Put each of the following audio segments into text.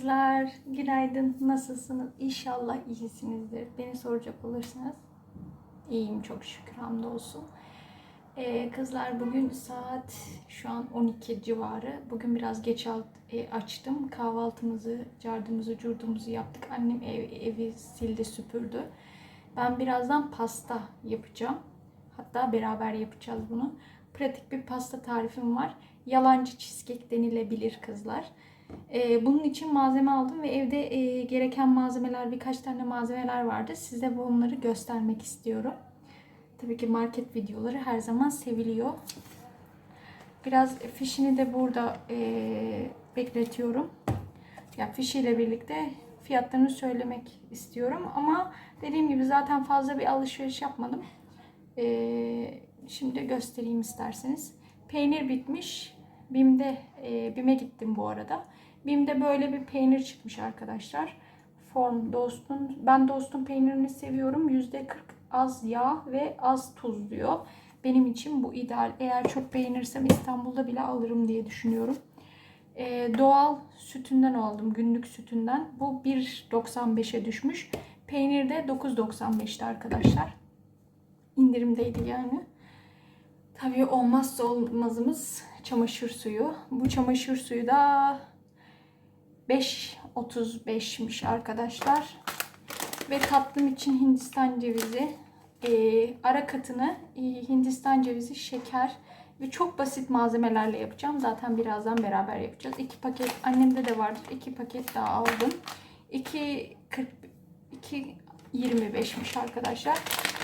kızlar. Günaydın. Nasılsınız? İnşallah iyisinizdir. Beni soracak olursanız iyiyim çok şükür hamdolsun. Ee, kızlar bugün saat şu an 12 civarı. Bugün biraz geç alt, e, açtım. Kahvaltımızı, cardımızı, curdumuzu yaptık. Annem ev, evi sildi, süpürdü. Ben birazdan pasta yapacağım. Hatta beraber yapacağız bunu. Pratik bir pasta tarifim var. Yalancı cheesecake denilebilir kızlar. Ee, bunun için malzeme aldım ve evde e, gereken malzemeler birkaç tane malzemeler vardı. Size bunları göstermek istiyorum. Tabii ki market videoları her zaman seviliyor. Biraz fişini de burada e, bekletiyorum. Ya fişiyle birlikte fiyatlarını söylemek istiyorum. Ama dediğim gibi zaten fazla bir alışveriş yapmadım. E, şimdi göstereyim isterseniz. Peynir bitmiş. Bim'de, e, Bim'e gittim bu arada. Bim'de böyle bir peynir çıkmış arkadaşlar. Form Dost'un. Ben Dost'un peynirini seviyorum. %40 az yağ ve az tuz diyor. Benim için bu ideal. Eğer çok beğenirsem İstanbul'da bile alırım diye düşünüyorum. Ee, doğal sütünden aldım. Günlük sütünden. Bu 1.95'e düşmüş. Peynir de 9.95'ti arkadaşlar. İndirimdeydi yani. Tabii olmazsa olmazımız çamaşır suyu. Bu çamaşır suyu da 5.35'miş arkadaşlar. Ve tatlım için Hindistan cevizi, e, ara katını e, Hindistan cevizi, şeker ve çok basit malzemelerle yapacağım. Zaten birazdan beraber yapacağız. İki paket annemde de vardır. İki paket daha aldım. 2 2 25'miş arkadaşlar.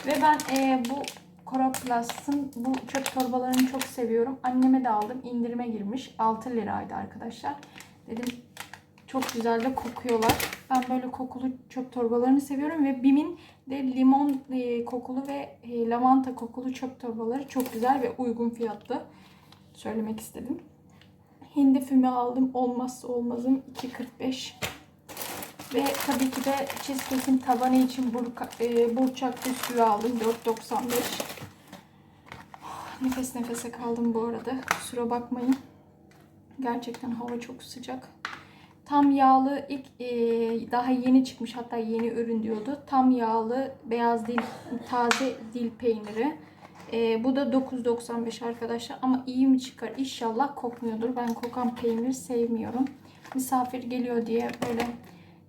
Ve ben e, bu Coroplast'ın bu çöp torbalarını çok seviyorum. Anneme de aldım. İndirime girmiş. 6 liraydı arkadaşlar. Dedim çok güzel de kokuyorlar. Ben böyle kokulu çöp torbalarını seviyorum ve Bim'in de limon e, kokulu ve e, lavanta kokulu çöp torbaları çok güzel ve uygun fiyatlı. Söylemek istedim. Hindi füme aldım. Olmazsa olmazım 2.45. Ve tabii ki de cheesecake'in tabanı için burka, e, burçak bisküvi aldım. 4.95. Nefes nefese kaldım bu arada. Kusura bakmayın. Gerçekten hava çok sıcak. Tam yağlı ilk e, daha yeni çıkmış hatta yeni ürün diyordu. Tam yağlı beyaz dil taze dil peyniri. E, bu da 9.95 arkadaşlar ama iyi mi çıkar? İnşallah kokmuyordur. Ben kokan peynir sevmiyorum. Misafir geliyor diye böyle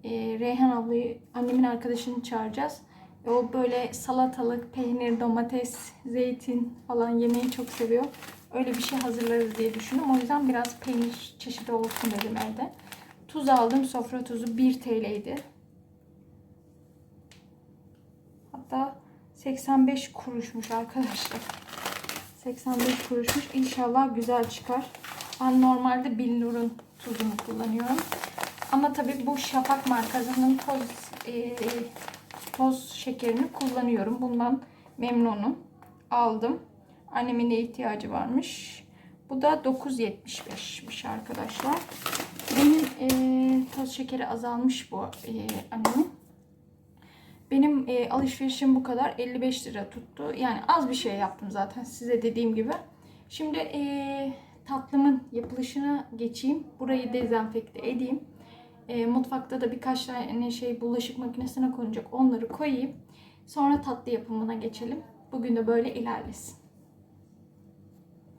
e, Reyhan ablayı annemin arkadaşını çağıracağız. E, o böyle salatalık, peynir, domates, zeytin falan yemeyi çok seviyor. Öyle bir şey hazırlarız diye düşündüm. O yüzden biraz peynir çeşidi olsun dedim evde. Tuz aldım. Sofra tuzu 1 TL'ydi. Hatta 85 kuruşmuş arkadaşlar. 85 kuruşmuş. İnşallah güzel çıkar. Ben normalde Billur'un tuzunu kullanıyorum. Ama tabii bu Şafak markasının toz e, toz şekerini kullanıyorum. Bundan memnunum. Aldım. Annemin de ihtiyacı varmış. Bu da 9.75'miş arkadaşlar. Benim e, toz şekeri azalmış bu e, annemin. Benim e, alışverişim bu kadar. 55 lira tuttu. Yani az bir şey yaptım zaten size dediğim gibi. Şimdi e, tatlımın yapılışına geçeyim. Burayı dezenfekte edeyim. E, mutfakta da birkaç tane şey bulaşık makinesine konacak. Onları koyayım. Sonra tatlı yapımına geçelim. Bugün de böyle ilerlesin.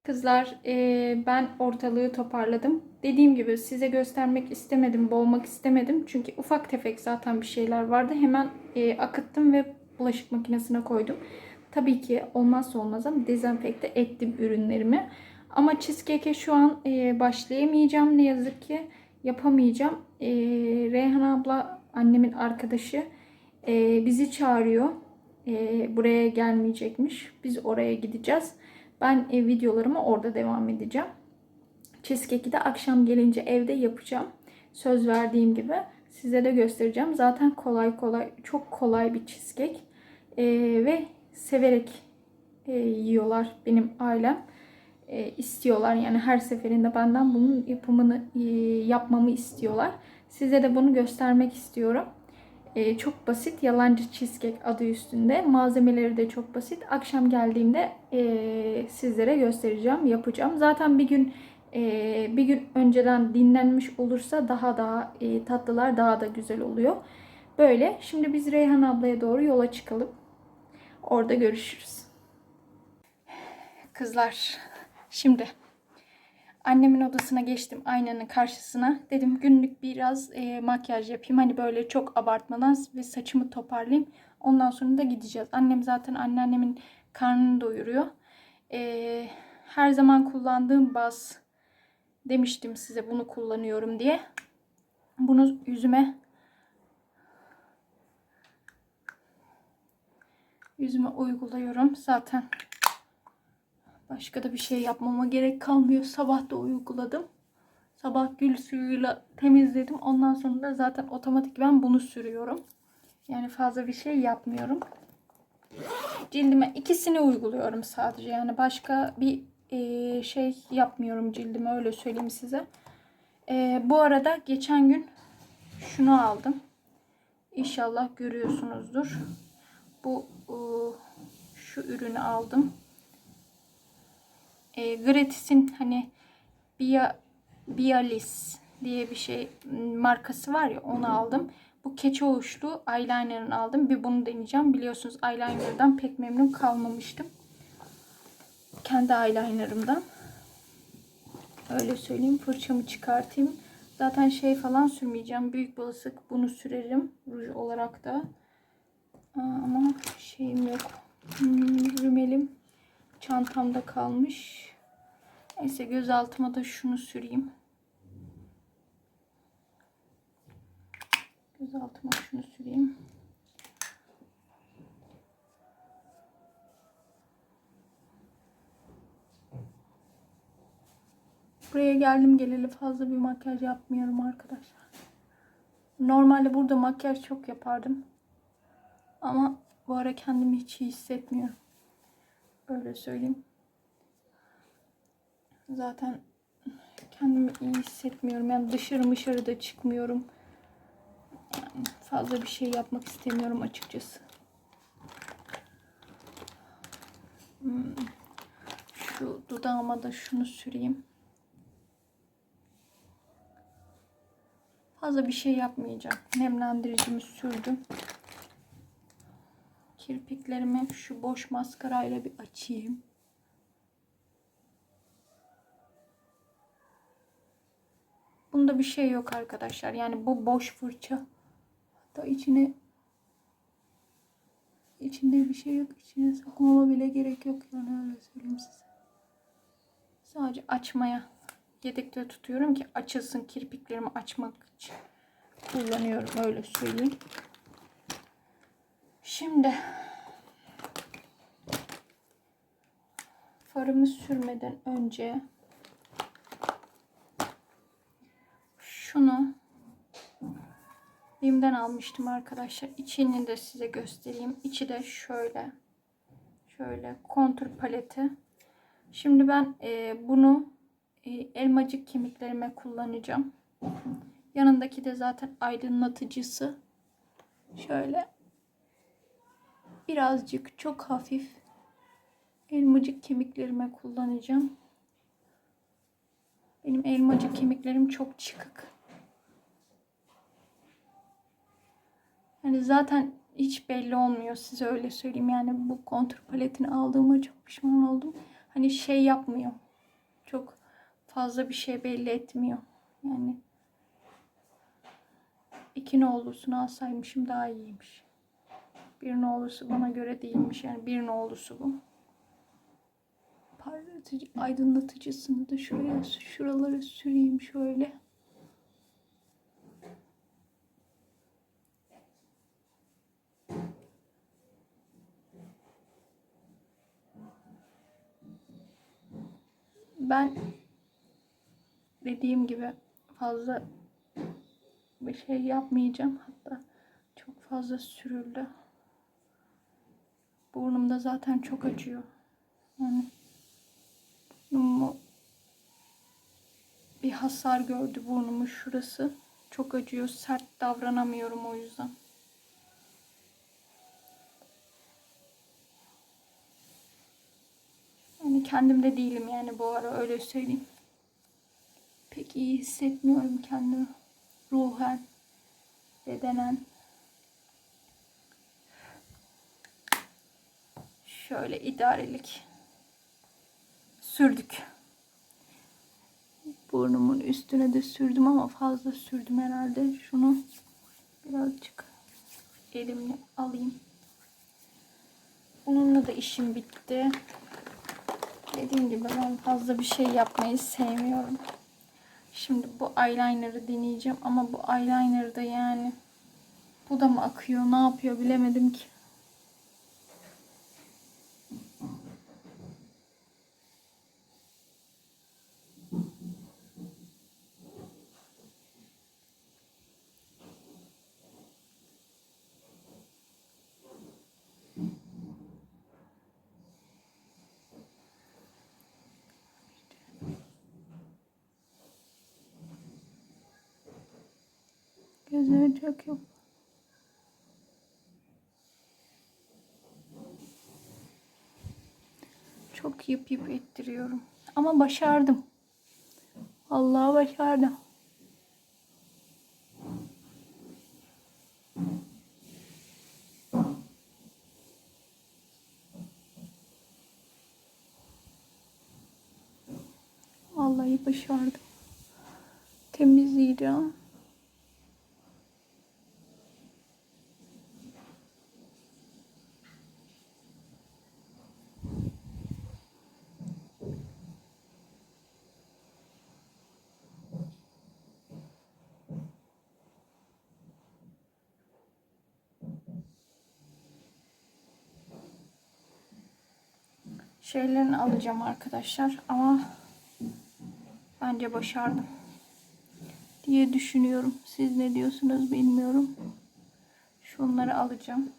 Kızlar e, ben ortalığı toparladım. Dediğim gibi size göstermek istemedim, boğmak istemedim. Çünkü ufak tefek zaten bir şeyler vardı. Hemen e, akıttım ve bulaşık makinesine koydum. Tabii ki olmazsa olmaz ama dezenfekte ettim ürünlerimi. Ama cheesecake'e şu an e, başlayamayacağım ne yazık ki. Yapamayacağım. E, Reyhan abla annemin arkadaşı e, bizi çağırıyor. E, buraya gelmeyecekmiş. Biz oraya gideceğiz. Ben e, videolarıma orada devam edeceğim. Cheesecake'i de akşam gelince evde yapacağım. Söz verdiğim gibi size de göstereceğim. Zaten kolay kolay, çok kolay bir cheesecake. E, ve severek e, yiyorlar benim ailem. E, istiyorlar yani her seferinde benden bunun yapımını e, yapmamı istiyorlar. Size de bunu göstermek istiyorum. E, çok basit yalancı cheesecake adı üstünde. Malzemeleri de çok basit. Akşam geldiğimde e, sizlere göstereceğim, yapacağım. Zaten bir gün e, bir gün önceden dinlenmiş olursa daha daha e, tatlılar daha da güzel oluyor. Böyle. Şimdi biz Reyhan ablaya doğru yola çıkalım. Orada görüşürüz. Kızlar, şimdi annemin odasına geçtim aynanın karşısına. Dedim günlük biraz e, makyaj yapayım. Hani böyle çok abartmadan ve saçımı toparlayayım. Ondan sonra da gideceğiz. Annem zaten anneannemin karnını doyuruyor. E, her zaman kullandığım baz demiştim size bunu kullanıyorum diye. Bunu yüzüme yüzüme uyguluyorum. Zaten başka da bir şey yapmama gerek kalmıyor. Sabah da uyguladım. Sabah gül suyuyla temizledim. Ondan sonra da zaten otomatik ben bunu sürüyorum. Yani fazla bir şey yapmıyorum. Cildime ikisini uyguluyorum sadece. Yani başka bir e, şey yapmıyorum cildime öyle söyleyeyim size. E, bu arada geçen gün şunu aldım. İnşallah görüyorsunuzdur. Bu e, şu ürünü aldım. E, Gratis'in hani Bia, Bialis diye bir şey markası var ya onu aldım. Bu keçe uçlu eyeliner'ını aldım. Bir bunu deneyeceğim. Biliyorsunuz eyeliner'dan pek memnun kalmamıştım. Kendi eyeliner'ımdan. Öyle söyleyeyim. Fırçamı çıkartayım. Zaten şey falan sürmeyeceğim. Büyük balık bunu sürerim. Ruj olarak da. Aa, ama şeyim yok. Hmm, rümelim çantamda kalmış. Neyse gözaltıma da şunu süreyim. Gözaltıma şunu süreyim. Buraya geldim geleli fazla bir makyaj yapmıyorum arkadaşlar. Normalde burada makyaj çok yapardım. Ama bu ara kendimi hiç iyi hissetmiyorum. Öyle söyleyeyim. Zaten kendimi iyi hissetmiyorum. Yani dışarı dışarı da çıkmıyorum. Yani fazla bir şey yapmak istemiyorum açıkçası. Hmm. Şu dudağıma da şunu süreyim. Fazla bir şey yapmayacağım. Nemlendiricimi sürdüm. Kirpiklerimi şu boş maskarayla bir açayım. Bunda bir şey yok arkadaşlar. Yani bu boş fırça. Hatta içine içinde bir şey yok. İçine sokmama bile gerek yok. Yani öyle söyleyeyim size. Sadece açmaya yedekte tutuyorum ki açılsın kirpiklerimi açmak için kullanıyorum öyle söyleyeyim. Şimdi farımı sürmeden önce şunu Bim'den almıştım arkadaşlar. İçini de size göstereyim. İçi de şöyle. Şöyle kontur paleti. Şimdi ben e, bunu e, elmacık kemiklerime kullanacağım. Yanındaki de zaten aydınlatıcısı. Şöyle birazcık çok hafif elmacık kemiklerime kullanacağım. Benim elmacık kemiklerim çok çıkık. Yani zaten hiç belli olmuyor size öyle söyleyeyim. Yani bu kontur paletini aldığıma çok pişman oldum. Hani şey yapmıyor. Çok fazla bir şey belli etmiyor. Yani iki nollusunu alsaymışım daha iyiymiş. Bir nolusu bana göre değilmiş. Yani bir nolusu bu. Parlatıcı, aydınlatıcısını da şuraya, şuralara süreyim şöyle. Ben dediğim gibi fazla bir şey yapmayacağım. Hatta çok fazla sürüldü. Burnumda zaten çok acıyor. Yani burnumu bir hasar gördü burnumun şurası. Çok acıyor. Sert davranamıyorum o yüzden. Yani kendimde değilim yani bu ara öyle söyleyeyim. pek iyi hissetmiyorum kendimi. Ruhen, bedenen. Şöyle idarelik sürdük. Burnumun üstüne de sürdüm ama fazla sürdüm herhalde. Şunu birazcık elimle alayım. Bununla da işim bitti. Dediğim gibi ben fazla bir şey yapmayı sevmiyorum. Şimdi bu eyeliner'ı deneyeceğim ama bu eyeliner da yani bu da mı akıyor ne yapıyor bilemedim ki. Gözüme çok yok. Çok yıp yıp ettiriyorum. Ama başardım. Vallahi başardım. Vallahi başardım. Temizleyeceğim. Şeylerini alacağım arkadaşlar ama bence başardım diye düşünüyorum. Siz ne diyorsunuz bilmiyorum. Şunları alacağım.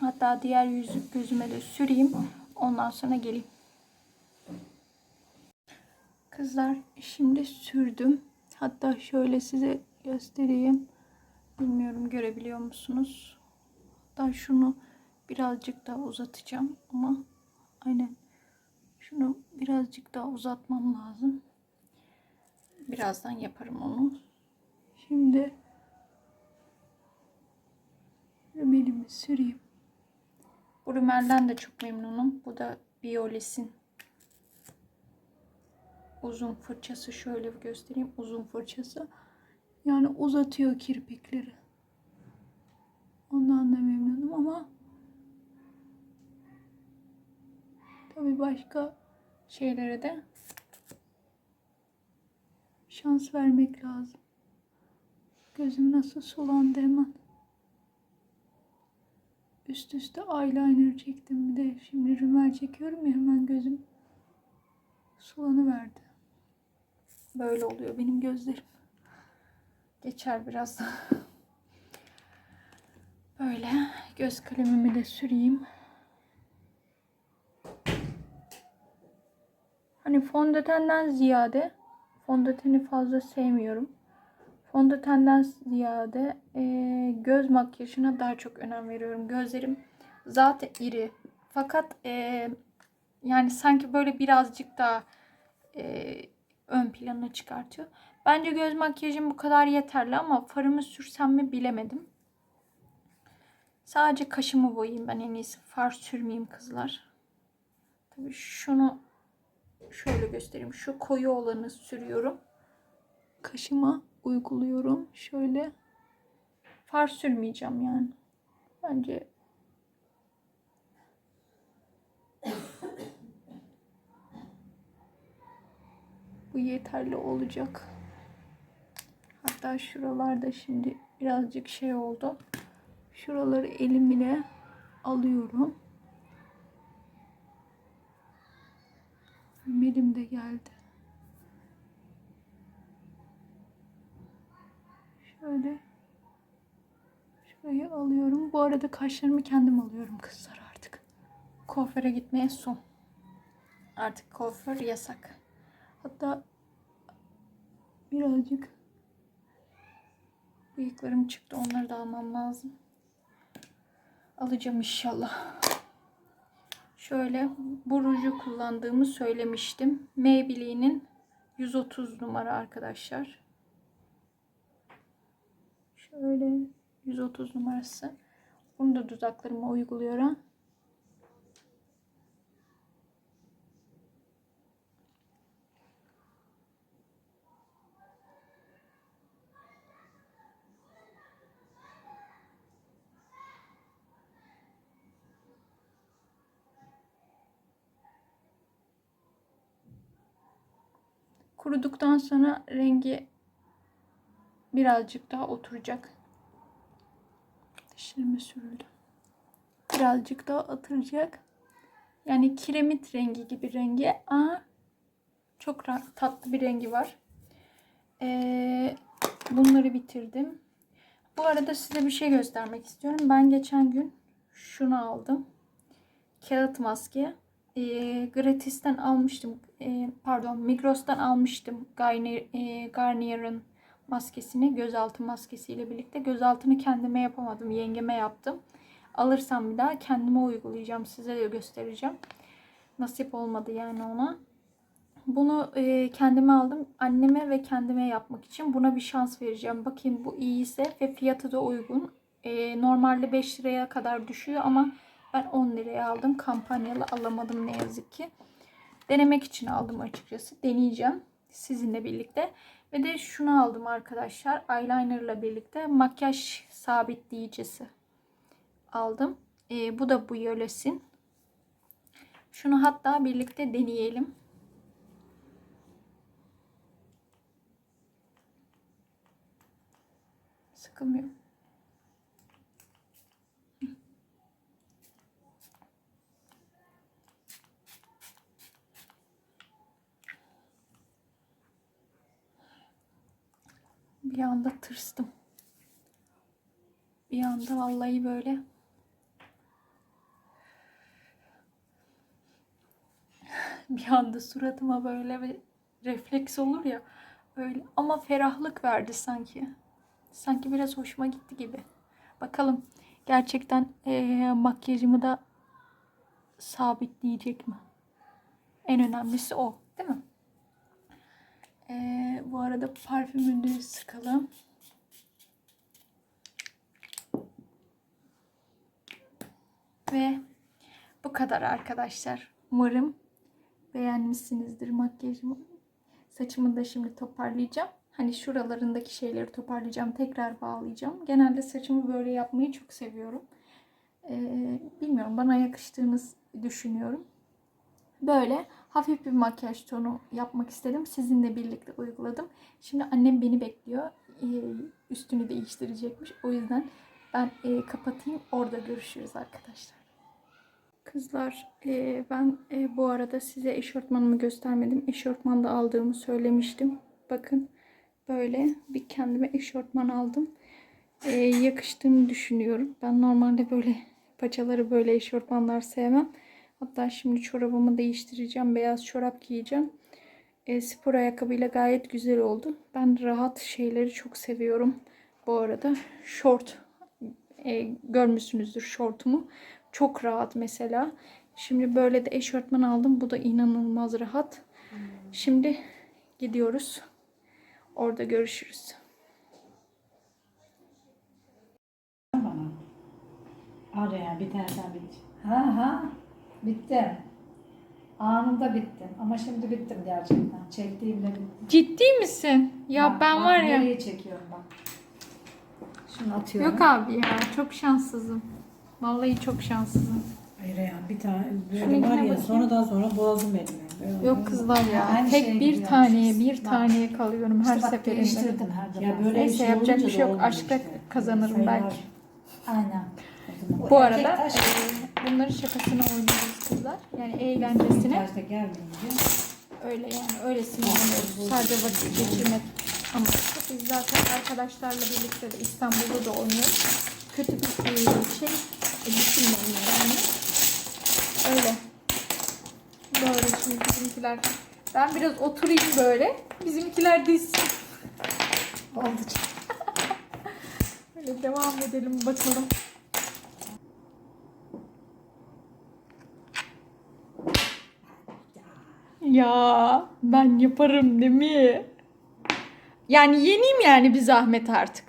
Hatta diğer yüzük gözüme de süreyim. Ondan sonra geleyim. Kızlar şimdi sürdüm. Hatta şöyle size göstereyim. Bilmiyorum görebiliyor musunuz? Hatta şunu birazcık daha uzatacağım ama aynen şunu birazcık daha uzatmam lazım. Birazdan yaparım onu. Şimdi rümelimi süreyim. Bu rümelden de çok memnunum. Bu da Biolis'in uzun fırçası. Şöyle göstereyim. Uzun fırçası. Yani uzatıyor kirpikleri. Ondan da memnunum ama tabii başka şeylere de şans vermek lazım. Gözüm nasıl sulandı hemen. Üst üste eyeliner çektim bir de şimdi rümel çekiyorum ya hemen gözüm sulanı verdi. Böyle oluyor benim gözlerim. Geçer biraz. Böyle göz kalemimi de süreyim. Hani fondötenden ziyade fondöteni fazla sevmiyorum. Fondötenden ziyade e, göz makyajına daha çok önem veriyorum. Gözlerim zaten iri. Fakat e, yani sanki böyle birazcık daha e, ön plana çıkartıyor. Bence göz makyajım bu kadar yeterli ama farımı sürsem mi bilemedim. Sadece kaşımı boyayayım ben en iyisi. Far sürmeyeyim kızlar. Tabii şunu şöyle göstereyim. Şu koyu olanı sürüyorum. Kaşıma uyguluyorum. Şöyle far sürmeyeceğim yani. Bence bu yeterli olacak. Hatta şuralarda şimdi birazcık şey oldu. Şuraları elimle alıyorum. Melim de geldi. Şöyle şurayı alıyorum. Bu arada kaşlarımı kendim alıyorum kızlar artık. Kuaföre gitmeye son. Artık kuaför yasak. Hatta birazcık bıyıklarım çıktı. Onları da almam lazım. Alacağım inşallah. Şöyle bu ruju kullandığımı söylemiştim. Maybelline'in 130 numara arkadaşlar. Şöyle 130 numarası. Bunu da dudaklarıma uyguluyorum. Kuruduktan sonra rengi birazcık daha oturacak. Dişlerime sürüldü. Birazcık daha oturacak. Yani kiremit rengi gibi rengi. Aa, çok tatlı bir rengi var. Ee, bunları bitirdim. Bu arada size bir şey göstermek istiyorum. Ben geçen gün şunu aldım. Kağıt maske. Ee, Gratis'ten almıştım. Ee, pardon Migros'tan almıştım. Garnier, e, Garnier'ın maskesini. Gözaltı maskesiyle birlikte. Gözaltını kendime yapamadım. Yengeme yaptım. Alırsam bir daha kendime uygulayacağım. Size de göstereceğim. Nasip olmadı yani ona. Bunu e, kendime aldım. Anneme ve kendime yapmak için buna bir şans vereceğim. Bakayım bu iyiyse ve fiyatı da uygun. E, normalde 5 liraya kadar düşüyor ama ben 10 liraya aldım. Kampanyalı alamadım ne yazık ki. Denemek için aldım açıkçası. Deneyeceğim sizinle birlikte. Ve de şunu aldım arkadaşlar. Eyelinerla birlikte makyaj sabitleyicisi aldım. E, bu da bu yölesin. Şunu hatta birlikte deneyelim. Sıkılmıyor. Bir anda tırstım. Bir anda vallahi böyle bir anda suratıma böyle bir refleks olur ya öyle ama ferahlık verdi sanki. Sanki biraz hoşuma gitti gibi. Bakalım gerçekten eee, makyajımı da sabitleyecek mi? En önemlisi o, değil mi? Eee, bu arada parfümünü sıkalım. Ve bu kadar arkadaşlar. Umarım beğenmişsinizdir makyajımı. Saçımı da şimdi toparlayacağım. Hani şuralarındaki şeyleri toparlayacağım. Tekrar bağlayacağım. Genelde saçımı böyle yapmayı çok seviyorum. Ee, bilmiyorum bana yakıştığını düşünüyorum. Böyle hafif bir makyaj tonu yapmak istedim. Sizinle birlikte uyguladım. Şimdi annem beni bekliyor. Ee, üstünü değiştirecekmiş. O yüzden ben e, kapatayım. Orada görüşürüz arkadaşlar. Kızlar e, ben e, bu arada size eşortmanımı göstermedim. Eşortman da aldığımı söylemiştim. Bakın böyle bir kendime eşortman aldım. Yakıştığını düşünüyorum. Ben normalde böyle paçaları böyle eşortmanlar sevmem. Hatta şimdi çorabımı değiştireceğim. Beyaz çorap giyeceğim. E, spor ayakkabıyla gayet güzel oldu. Ben rahat şeyleri çok seviyorum. Bu arada short e, görmüşsünüzdür şortumu. Çok rahat mesela. Şimdi böyle de eşortman aldım. Bu da inanılmaz rahat. Şimdi gidiyoruz. Orada görüşürüz. bana. Araya bir tane daha bit. Ha ha. Bittim. Anında bittim. Ama şimdi bittim gerçekten. Çektiğimde bittim. Ciddi misin? Ya Bak, ben bak, var ya. Nereye çekiyorum bak. Şunu atıyorum. Yok abi ya. Çok şanssızım. Vallahi çok şanssızım. Hayır ya bir tane böyle Şununkine var ya bakayım. sonradan sonra boğazım benim. Böyle Yok kızlar ya. Aynı Tek şeye bir taneye bir Bak, taneye kalıyorum her işte bak seferinde. her zaman. Ya böyle Neyse bir şey yapacak bir şey yok. Aşkla işte. kazanırım Sayılar- belki. Aynen. Bu erkek arada taş- e, bunların şakasını oynuyoruz kızlar. Yani eğlencesine. Öyle yani öylesine oynuyoruz. Sadece vakit geçirmek amaçlı. Biz zaten arkadaşlarla birlikte de İstanbul'da da oynuyoruz. Kötü bir e, şey e, düşünmeyin yani. Öyle. Böyle şimdi bizimkiler. Ben biraz oturayım böyle. Bizimkiler dizsin. Oldu. Böyle devam edelim bakalım. Ya ben yaparım değil mi? Yani yeneyim yani bir zahmet artık.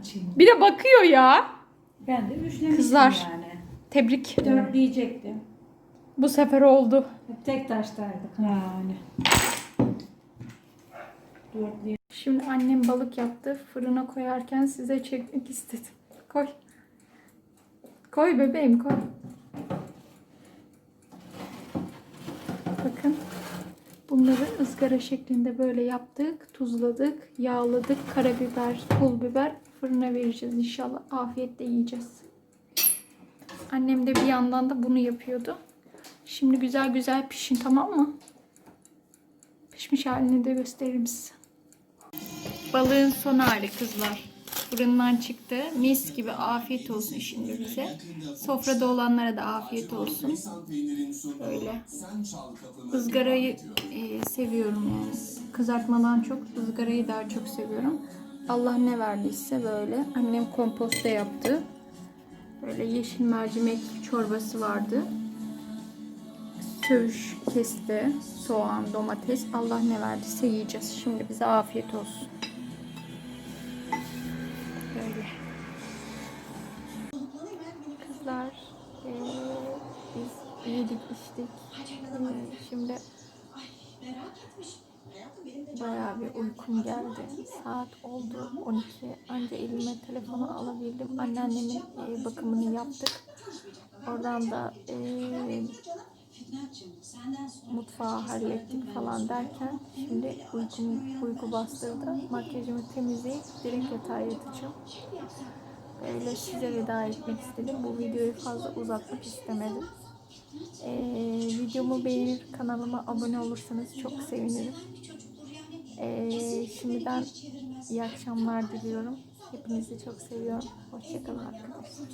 Açayım. Bir de bakıyor ya. Ben de üçlemiştim Kızlar. yani. Tebrik. Dörtleyecektim. Bu sefer oldu. Hep tek taştaydık. Yani. Dörtley. Şimdi annem balık yaptı. Fırına koyarken size çekmek istedim. Koy. Koy bebeğim koy. Bakın. Bunları ızgara şeklinde böyle yaptık. Tuzladık, yağladık. Karabiber, pul biber fırına vereceğiz inşallah. Afiyetle yiyeceğiz. Annem de bir yandan da bunu yapıyordu. Şimdi güzel güzel pişin tamam mı? Pişmiş halini de gösteririm size. Balığın son hali kızlar. Fırından çıktı. Mis gibi afiyet olsun şimdi bize. Sofrada olanlara da afiyet olsun. Böyle. Izgarayı e, seviyorum yani. Kızartmadan çok ızgarayı daha çok seviyorum. Allah ne verdiyse böyle. Annem komposta yaptı. Böyle yeşil mercimek çorbası vardı. Söğüş kesti. Soğan, domates. Allah ne verdiyse yiyeceğiz. Şimdi bize afiyet olsun. Yedik içtik. Şimdi bayağı bir uykum geldi. Saat oldu 12. Anca elime telefonu alabildim. Anneannemin eee, bakımını yaptık. Oradan da eee, mutfağı hallettik falan derken şimdi uykum, uyku bastırdı. Makyajımı temizleyip direkt yatağa yatacağım. Öyle size veda etmek istedim. Bu videoyu fazla uzatmak istemedim. Ee, videomu beğenir, kanalıma abone olursanız çok sevinirim. Ee, şimdiden iyi akşamlar diliyorum. Hepinizi çok seviyorum. Hoşçakalın arkadaşlar.